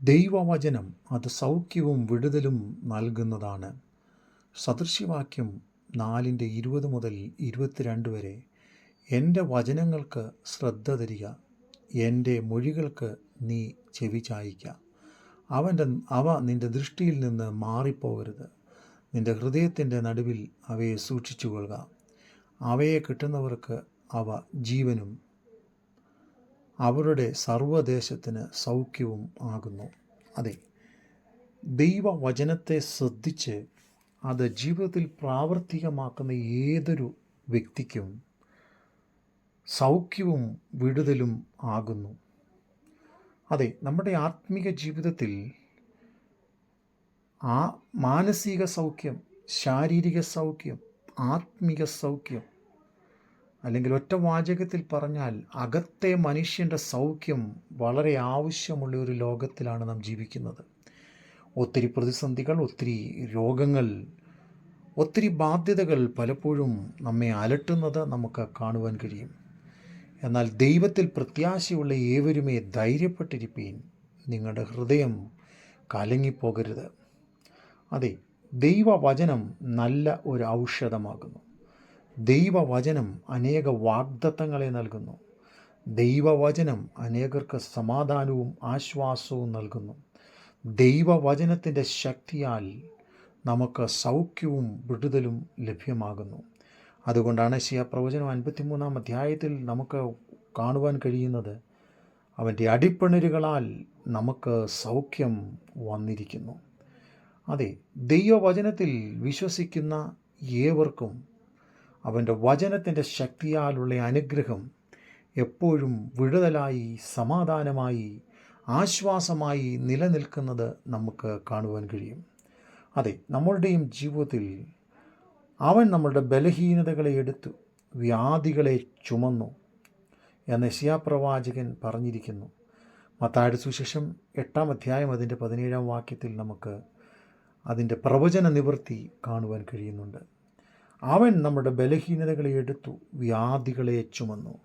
ദൈവവചനം അത് സൗഖ്യവും വിടുതലും നൽകുന്നതാണ്. സദൃശ്യവാക്യം നാലിന്റെ ഇരുപത് മുതൽ ഇരുപത്തിരണ്ട് വരെ എന്റെ വചനങ്ങൾക്ക് ശ്രദ്ധ തരിക എന്റെ മൊഴികൾക്ക് നീ ചെവി ചായിക്ക. അവന്റെ അവ നിന്റെ ദൃഷ്ടിയിൽ നിന്ന് മാറിപ്പോകരുത്. നിന്റെ ഹൃദയത്തിന്റെ നടുവിൽ അവയെ സൂക്ഷിച്ചു കൊള്ളുക അവയെ കിട്ടുന്നവർക്ക് അവ ജീവനും അവരുടെ സർവദേശത്തിന് സൗഖ്യവും ആകുന്നു. അതെ ദൈവവചനത്തെ ശ്രദ്ധിച്ച് അത് ജീവിതത്തിൽ പ്രാവർത്തികമാക്കുന്ന ഏതൊരു വ്യക്തിക്കും സൗഖ്യവും വിടുതലും ആകുന്നു. അതെ നമ്മുടെ ആത്മീക ജീവിതത്തിൽ ആ മാനസിക സൗഖ്യം ശാരീരിക സൗഖ്യം ആത്മീക സൗഖ്യം അല്ലെങ്കിൽ ഒറ്റ വാചകത്തിൽ പറഞ്ഞാൽ അകത്തെ മനുഷ്യന്റെ സൗഖ്യം വളരെ ആവശ്യമുള്ള ഒരു ലോകത്തിലാണ് നാം ജീവിക്കുന്നത്. ഒത്തിരി പ്രതിസന്ധികൾ ഒത്തിരി രോഗങ്ങൾ ഒത്തിരി ബാധ്യതകൾ പലപ്പോഴും നമ്മെ അലട്ടുന്നത് നമുക്ക് കാണുവാൻ കഴിയും. എന്നാൽ ദൈവത്തിൽ പ്രത്യാശയുള്ള ഏവരുമേ ധൈര്യപ്പെട്ടിരിപ്പീൻ നിങ്ങളുടെ ഹൃദയം കലങ്ങിപ്പോകരുത്. അതെ ദൈവവചനം നല്ല ഒരു ഔഷധമാകുന്നു. ദൈവവചനം അനേക വാഗ്ദത്തങ്ങളെ നൽകുന്നു. ദൈവവചനം അനേകർക്ക് സമാധാനവും ആശ്വാസവും നൽകുന്നു. ദൈവവചനത്തിന്റെ ശക്തിയാൽ നമുക്ക് സൗഖ്യവും വിടുതലും ലഭ്യമാകുന്നു. അതുകൊണ്ടാണ് ശിയ പ്രവചനം അൻപത്തിമൂന്നാം അധ്യായത്തിൽ നമുക്ക് കാണുവാൻ കഴിയുന്നത് അവന്റെ അടിപ്പണരുകളാൽ നമുക്ക് സൗഖ്യം വന്നിരിക്കുന്നു. അതെ ദൈവവചനത്തിൽ വിശ്വസിക്കുന്ന ഏവർക്കും അവന്റെ വചനത്തിന്റെ ശക്തിയാലുള്ള അനുഗ്രഹം എപ്പോഴും വിടുതലായി സമാധാനമായി ആശ്വാസമായി നിലനിൽക്കുന്നത് നമുക്ക് കാണുവാൻ കഴിയും. അതെ നമ്മളുടെയും ജീവിതത്തിൽ അവൻ നമ്മളുടെ ബലഹീനതകളെ എടുത്തു വ്യാധികളെ ചുമന്നു എന്ന് യശയാപ്രവാചകൻ പറഞ്ഞിരിക്കുന്നു. മത്തായുടെ സുശേഷം എട്ടാം അധ്യായം അതിന്റെ പതിനേഴാം വാക്യത്തിൽ നമുക്ക് അതിന്റെ പ്രവചന നിവൃത്തി കാണുവാൻ കഴിയുന്നുണ്ട്. അവൻ നമ്മുടെ ബലഹീനതകളെ എടുത്തു വ്യാധികളെ ചുമന്നു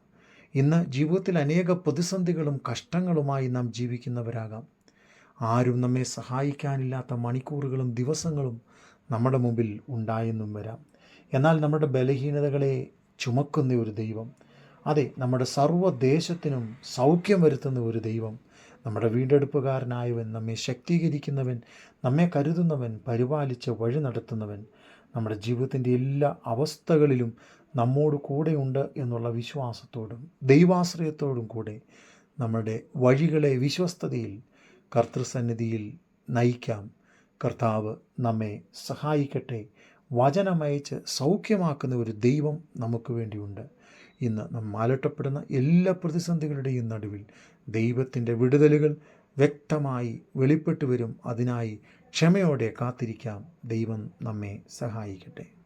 ഇന്ന് ജീവിതത്തിൽ അനേക പ്രതിസന്ധികളും കഷ്ടങ്ങളുമായി നാം ജീവിക്കുന്നവരാകാം. ആരും നമ്മെ സഹായിക്കാനില്ലാത്ത മണിക്കൂറുകളും ദിവസങ്ങളും നമ്മുടെ മുമ്പിൽ ഉണ്ടായെന്നും വരാം. എന്നാൽ നമ്മുടെ ബലഹീനതകളെ ചുമക്കുന്ന ഒരു ദൈവം അതെ നമ്മുടെ സർവദേശത്തിനും സൗഖ്യം വരുത്തുന്ന ഒരു ദൈവം നമ്മുടെ വീണ്ടെടുപ്പുകാരനായവൻ നമ്മെ ശക്തീകരിക്കുന്നവൻ നമ്മെ കരുതുന്നവൻ പരിപാലിച്ച് വഴി നടത്തുന്നവൻ നമ്മുടെ ജീവിതത്തിന്റെ എല്ലാ അവസ്ഥകളിലും നമ്മോട് കൂടെയുണ്ട് എന്നുള്ള വിശ്വാസത്തോടും ദൈവാശ്രയത്തോടും കൂടെ നമ്മുടെ വഴികളെ വിശ്വസ്തതയിൽ കർത്തൃസന്നിധിയിൽ നയിക്കാം. കർത്താവ് നമ്മെ സഹായിക്കട്ടെ. വചനമയച്ച് സൗഖ്യമാക്കുന്ന ഒരു ദൈവം നമുക്ക് വേണ്ടിയുണ്ട്. ഇന്ന് നാം അലട്ടപ്പെടുന്ന എല്ലാ പ്രതിസന്ധികളുടെയും നടുവിൽ ദൈവത്തിന്റെ വിടുതലുകൾ വ്യക്തമായി വെളിപ്പെട്ടു വരും. അതിനായി ക്ഷമയോടെ കാത്തിരിക്കാം. ദൈവം നമ്മെ സഹായിക്കട്ടെ.